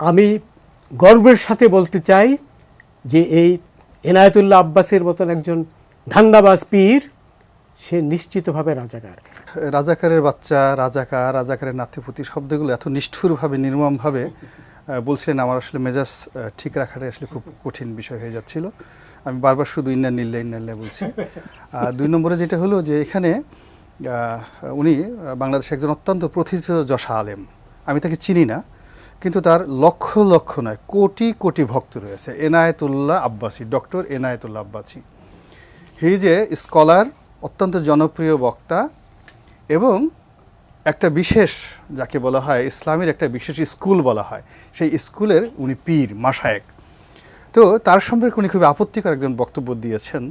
আমি গর্বের সাথে বলতে চাই যে এই এনায়েতুল্লাহ আব্বাসের মতন একজন ধান্দাবাজ পীর, সে নিশ্চিতভাবে রাজাকার। রাজাকারের বাচ্চা, রাজাকার, রাজাকারের নাতিপুতি শব্দগুলো এত নিষ্ঠুরভাবে, নির্মমভাবে বলছিলেন, আমার আসলে মেজাজ ঠিক রাখাটাই আসলে খুব কঠিন বিষয় হয়ে যাচ্ছিল। আমি বারবার শুধু ইন্না নিল্লা ইন্না নিল্লা বলছি। আর দুই নম্বরে যেটা হলো যে এখানে উনি বাংলাদেশে একজন অত্যন্ত প্রথিত যশা আলেম। আমি তাকে চিনি না কিন্তু তার লক্ষ লক্ষ নয়, কোটি কোটি ভক্ত রয়েছে। এনায়েতুল্লাহ আব্বাসী, ডক্টর এনায়েতুল্লাহ আব্বাসী। হি যে স্কলার, অত্যন্ত জনপ্রিয় বক্তা এবং একটা বিশেষ যাকে বলা হয়, ইসলামের একটা বিশেষ স্কুল বলা হয়। সেই স্কুলের উনি পীর মাসায়েক তো তার সম্পর্কে উনি খুব আপত্তিকর একজন বক্তব্য দিয়েছেন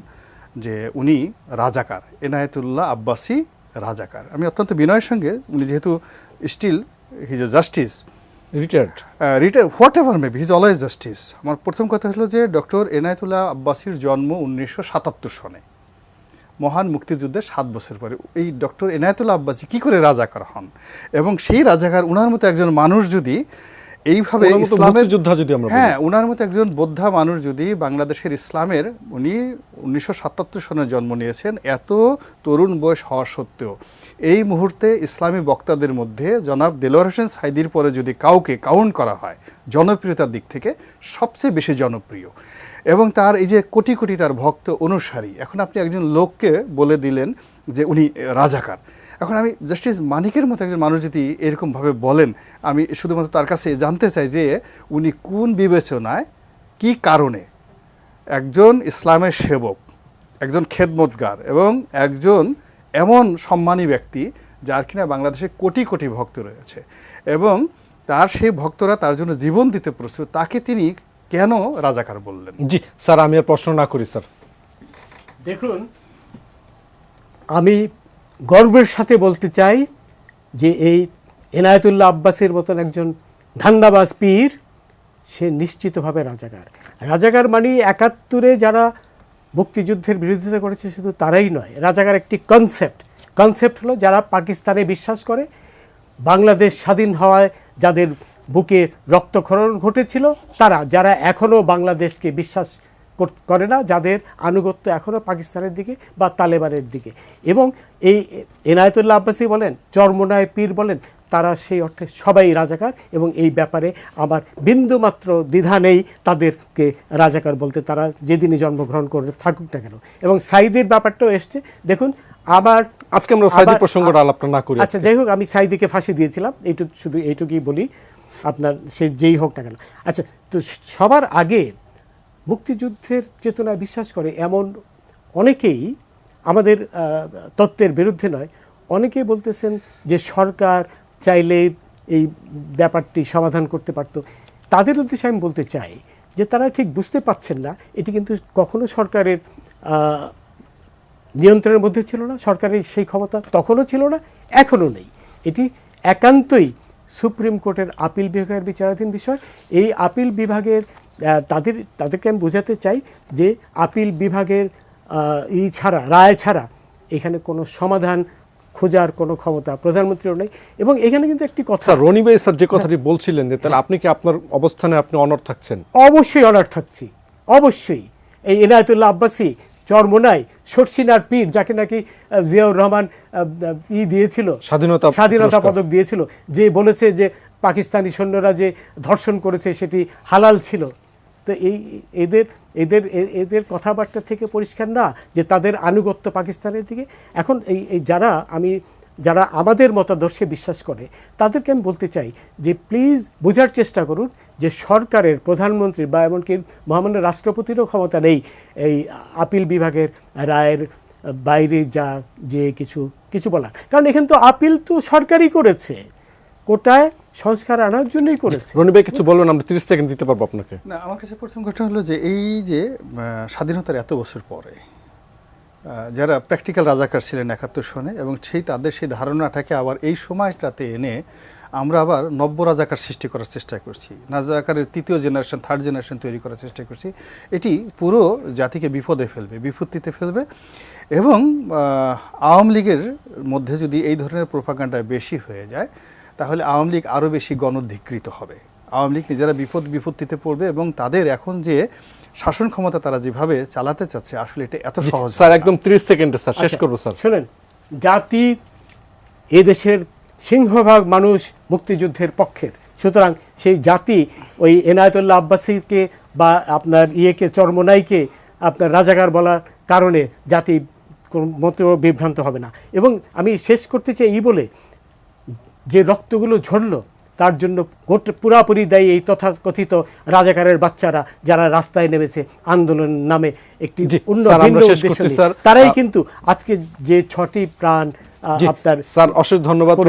যে উনি রাজাকার, এনায়েতুল্লাহ আব্বাসী রাজাকার। আমি অত্যন্ত বিনয়ের সঙ্গে, উনি যেহেতু still his a justice retired রিটার whatever maybe his always justice আমার প্রথম কথা হলো যে ডক্টর এনায়েতুল্লাহ আব্বাসীর জন্ম উনিশশো সাতাত্তর সনে। মহান মুক্তিযুদ্ধের সাত বছর পরে। এই ডক্টর এনায়েতুল্লাহ আব্বাসী কি করে রাজাকার হন? এবং সেই রাজাকার উনার মতো একজন মানুষ যদি এইভাবে ইসলামের মুক্তিযোদ্ধা যদি আমরা হ্যাঁ উনার মতো একজন বোদ্ধা মানুষ যদি বাংলাদেশের ইসলামের উনি উনিশশো সাতাত্তর সনে জন্ম নিয়েছেন এত তরুণ বয়স হওয়া সত্ত্বেও। এই মুহূর্তে ইসলামী বক্তাদের মধ্যে জনাব দেলোয়ার হোসেন সাইদির পরে যদি কাউকে কাউন্ট করা হয়, জনপ্রিয়তার দিক থেকে সবচেয়ে বেশি জনপ্রিয়। এবং তার এই যে কোটি কোটি তার ভক্ত অনুসারী, এখন আপনি একজন লোককে বলে দিলেন যে উনি রাজাকার। এখন আমি জাস্টিস মানিকের মতো একজন মানুষ যদি এরকমভাবে বলেন, আমি শুধুমাত্র তার কাছে জানতে চাই যে উনি কোন বিবেচনায়, কি কারণে একজন ইসলামের সেবক, একজন খেদমতগার এবং একজন এমন সম্মানী ব্যক্তি যার কিনা বাংলাদেশে কোটি কোটি ভক্ত রয়েছে। এবং তার সেই ভক্তরা তার জন্য জীবন দিতে প্রস্তুত তাকে তিনি কেন রাজাকার বললেন? জি স্যার আমি আর প্রশ্ন না করি স্যার। দেখুন আমি গর্বের সাথে বলতে চাই যে এই এনায়েতুল্লাহ আব্বাসের মতন একজন ধান্দাবাজ পীর সে নিশ্চিতভাবে রাজাকার। রাজাকার মানে একাত্তরে যারা মুক্তিযুদ্ধের বিরোধিতা করেছে শুধু তারাই নয়, রাজাকার একটি কনসেপ্ট কনসেপ্ট হলো যারা পাকিস্তানে বিশ্বাস করে, বাংলাদেশ স্বাধীন হওয়ায় যাদের বুকে রক্তক্ষরণ ঘটেছিল, তারা, যারা এখনও বাংলাদেশকে বিশ্বাস করে না, যাদের আনুগত্য এখনও পাকিস্তানের দিকে বা তালেবানের দিকে। এবং এই এনায়তুল্লাহ আব্বাসী বলেন, চরমোনায় পীর বলেন তারা সেই অর্থে সবাই রাজাকার এবং এই ব্যাপারে আমার বিন্দুমাত্র দ্বিধা নেই তাদেরকে রাজাকার বলতে তারা যেদিনই জন্মগ্রহণ করে থাকুক না কেন। এবং সাইদের ব্যাপারটাও এসছে। দেখুন আবার আজকে আমরা সাইদি প্রসঙ্গটা আলাপটা না করি। আচ্ছা যাই হোক আমি সাইদিকে ফাঁসি দিয়েছিলাম। এইটুক শুধু এইটুকুই বলি আপনার সে যেই হোক না কেন। আচ্ছা তো সবার আগে মুক্তিযুদ্ধের চেতনায় বিশ্বাস করে এমন অনেকেই আমাদের তত্ত্বের বিরুদ্ধে নয়। অনেকেই বলতেছেন যে সরকার চাইলে এই ব্যাপারটি সমাধান করতে পারতো। তাদের উদ্দেশ্যে আমি বলতে চাই যে তারা ঠিক বুঝতে পারছেন না, এটি কিন্তু কখনো সরকারের নিয়ন্ত্রণের মধ্যে ছিল না, সরকারের সেই ক্ষমতা তখনও ছিল না, এখনও নেই। এটি একান্তই সুপ্রিম কোর্টের আপিল বিভাগের বিচারাধীন বিষয়। এই আপিল বিভাগের তাদের, তাদেরকে আমি বোঝাতে চাই যে আপিল বিভাগের ই ছাড়া, রায় ছাড়া এখানে কোনো সমাধান খোঁজার কোনো ক্ষমতা প্রধানমন্ত্রীও নেই। এবং এখানে কিন্তু একটি কথা স্যার রনি ভাই স্যার যে কথাটি বলছিলেন যে তাহলে আপনি কি আপনার অবস্থানে আপনি অনর থাকছেন? অবশ্যই অনার থাকছি। অবশ্যই। এই এনায়তুল্লাহ আব্বাসী চরমোনাই সরসিনার পীর যাকে নাকি জিয়াউর রহমান ই দিয়েছিল। স্বাধীনতা স্বাধীনতা পদক দিয়েছিল। যে বলেছে যে পাকিস্তানি সৈন্যরা যে ধর্ষণ করেছে সেটি হালাল ছিল। তো এই এদের এদের এদের কথাবার্তা থেকে পরিষ্কার না যে তাদের আনুগত্য পাকিস্তানের দিকে। এখন এই এই যারা আমি, যারা আমাদের মতাদর্শে বিশ্বাস করে, তাদেরকে আমি বলতে চাই যে প্লিজ বোঝার চেষ্টা করুন যে সরকারের, প্রধানমন্ত্রী বা এমনকি মহামান্য রাষ্ট্রপতিরও ক্ষমতা নেই এই আপিল বিভাগের রায়ের বাইরে যা, যে কিছু কিছু বলার। কারণ এখানে তো আপিল তো সরকারই করেছে। কোটায় সংস্কার আনার জন্যই করেছে। রনি ভাই কিছু বলবেন? আমরা তিরিশ সেকেন্ড দিতে পারব আপনাকে। না আমার কাছে প্রথম ঘটনা হলো যে এই যে স্বাধীনতার এত বছর পরে যারা প্র্যাকটিক্যাল রাজাকার ছিলেন একাত্তর সনে এবং সেই তাদের সেই ধারণাটাকে আবার এই সময়টাতে এনে আমরা আবার নব্য রাজাকার সৃষ্টি করার চেষ্টা করছি। রাজাকারের তৃতীয় জেনারেশন থার্ড জেনারেশন তৈরি করার চেষ্টা করছি। এটি পুরো জাতিকে বিপদে ফেলবে বিপত্তিতে ফেলবে এবং আওয়ামী লীগের মধ্যে যদি এই ধরনের প্রোপাগান্ডা বেশি হয়ে যায় তাহলে আওয়ামী লীগ আরও বেশি গণধিকৃত হবে। আওয়ামী লীগ নিজেরা বিপদ বিপত্তিতে পড়বে এবং তাদের এখন যে শাসন ক্ষমতা তারা যেভাবে চালাতে চাচ্ছে আসলে এটা এত সহজ স্যার একদম 30 সেকেন্ডে স্যার শেষ আচ্ছা, করব স্যার। শোনেন জাতি এদেশের সিংহভাগ মানুষ মুক্তিযুদ্ধের পক্ষের। সুতরাং সেই জাতি ওই এনায়তুল্লাহ আব্বাসীকে বা আপনার ইয়েকে চরমনাইকে আপনার রাজাকার বলার কারণে জাতি কোনো মতেও বিভ্রান্ত হবে না। এবং আমি শেষ করতে চাই এই বলে যে রক্তগুলো ঝরলো তার জন্য গোটা পুরাপুরি দায়ী এই তথাকথিত রাজাকারের বাচ্চারা যারা রাস্তায় নেমেছে আন্দোলন নামে একটি অন্য। তারাই কিন্তু আজকে যে ছটি প্রাণ আপনার স্যার অশেষ ধন্যবাদ